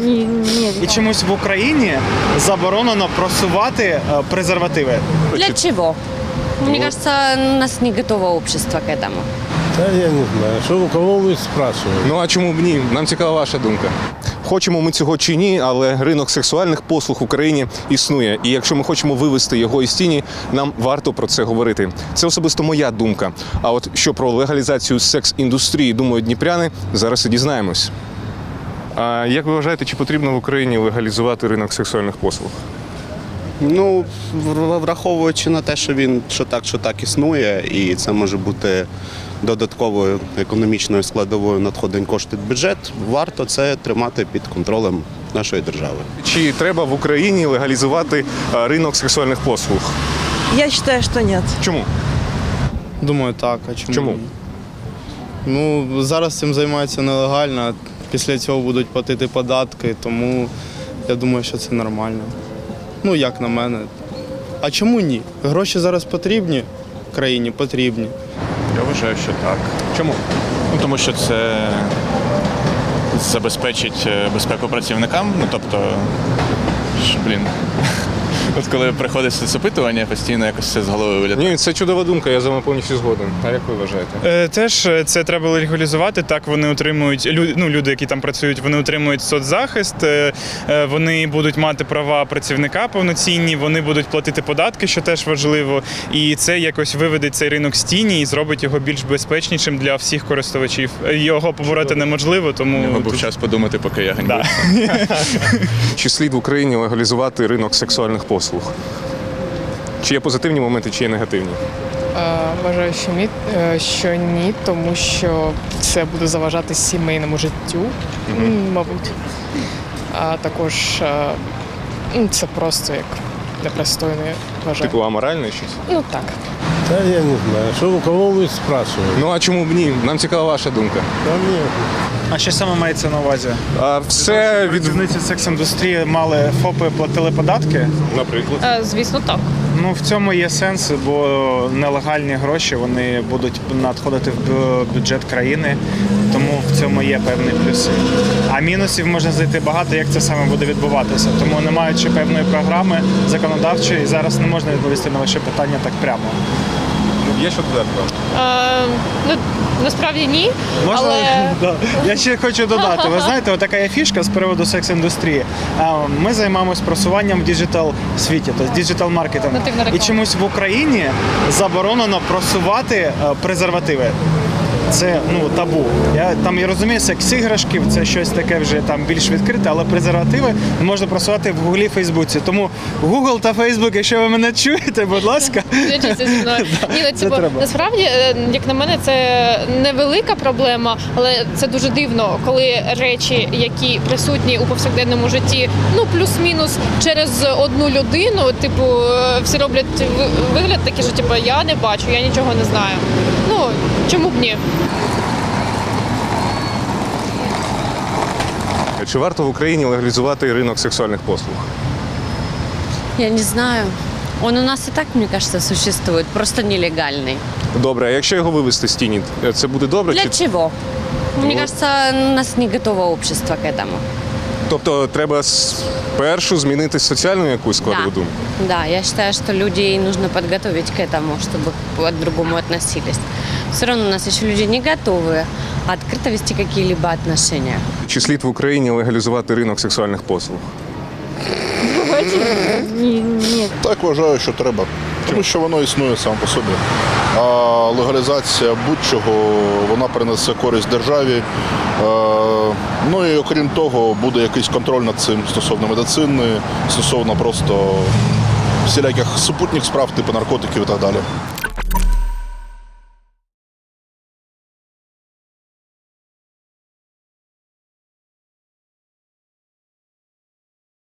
Ні, ні. І чомусь в Україні заборонено просувати е, презервативи. Для чего? Мне кажется, у нас не готово общество к этому. Да я не знаю. Что у кого вы спрашиваете? Ну а чому б ні? Нам цікава ваша думка. Хочемо ми цього чи ні, але ринок сексуальних послуг в Україні існує. І якщо ми хочемо вивести його із тіні, нам варто про це говорити. Це особисто моя думка. А от що про легалізацію секс-індустрії думають дніпряни, зараз і дізнаємось. А як ви вважаєте, чи потрібно в Україні легалізувати ринок сексуальних послуг? Ну, враховуючи на те, що він що так, що так існує, і це може бути додатковою економічною складовою надходень коштів бюджет, варто це тримати під контролем нашої держави. Чи треба в Україні легалізувати ринок сексуальних послуг? Я считаю, что нет. Чому? Думаю, так. А чому? Чому? Ну, зараз цим займаються нелегально, після цього будуть платити податки, тому я думаю, що це нормально. Ну, як на мене. А чому ні? Гроші зараз потрібні країні, потрібні. Я вважаю, що так. Чому? Ну, тому що це забезпечить е, безпеку працівникам. Ну, тобто, ж, блін. От коли приходить соцопитування, постійно якось це з голови вилітає. Ні, це чудова думка, я з вами повністю згоден. А як ви вважаєте? Е, Теж е, це треба легалізувати. Так вони отримують лю- ну, люди, які там працюють, вони отримують соцзахист, е, е, вони будуть мати права працівника повноцінні, вони будуть платити податки, що теж важливо. І це якось виведе цей ринок з тіні і зробить його більш безпечнішим для всіх користувачів. Е, Його побороти неможливо, тому Його був тут- час подумати, поки я ганьбив. Чи слід в Україні легалізувати ринок сексуальних послуг? Чи є позитивні моменти, чи є негативні? Е, Вважаю, що ні, е, що ні, тому що це буде заважати сімейному життю, угу. мабуть. А також е, це просто як непристойно, я вважаю. Типу аморальне щось? Ну так. Да я не знаю. Что у кого вы спрашиваете? Ну а чому б ні? Нам цікава ваша думка. Да нет. А що саме мається на увазі? А все від Працівниці секс-індустрії мали ФОПи платили податки. наприклад. Е, Звісно, так. Ну в цьому є сенс, бо нелегальні гроші вони будуть надходити в бю- бюджет країни, тому в цьому є певні плюси. А мінусів можна знайти багато, як це саме буде відбуватися. Тому не маючи певної програми законодавчої, зараз не можна відповісти на ваше питання так прямо. Є що додати? вам? ну, насправді ні. Можна Але- Да. я ще хочу додати. Ви знаєте, така є фішка з приводу секс-індустрії. Ми займаємось просуванням в діджитал світі, тобто діджитал маркетингу. І чомусь в Україні заборонено просувати е, презервативи. Це ну табу. Я там я розумію, секс-іграшків це щось таке вже там більш відкрите, але презервативи можна просувати в Гуглі Фейсбуці. Тому Google та Facebook, якщо ви мене чуєте, будь ласка. Ні, ну, типу, насправді, е, як на мене, це невелика проблема, але це дуже дивно, коли речі, які присутні у повсякденному житті, ну плюс-мінус через одну людину, типу, е, всі роблять ви- вигляд такий, що типу, я не бачу, я нічого не знаю. Ну чому б ні? Чи варто в Україні легалізувати ринок сексуальних послуг? Я не знаю. Он у нас и так, мне кажется, существует, просто нелегальный. Добре, а якщо його вивести з тіні, це буде добре? Для Чи... чего? Мне кажется, у нас не готово общество к этому. Тобто треба спершу змінити соціальну якусь складову Да. думку? Да, я считаю, что людей нужно подготовить к этому, чтобы по-другому относились. Все равно у нас еще люди не готовы открыто вести какие-либо отношения. Чи слід в Україні легалізувати ринок сексуальних послуг? Ні, ні. Так вважаю, що треба. Тому що воно існує сам по собі. А легалізація будь-чого вона принесе користь державі. Е, Ну і окрім того, буде якийсь контроль над цим стосовно медицини, стосовно просто всіляких супутніх справ, типу наркотиків і так далі.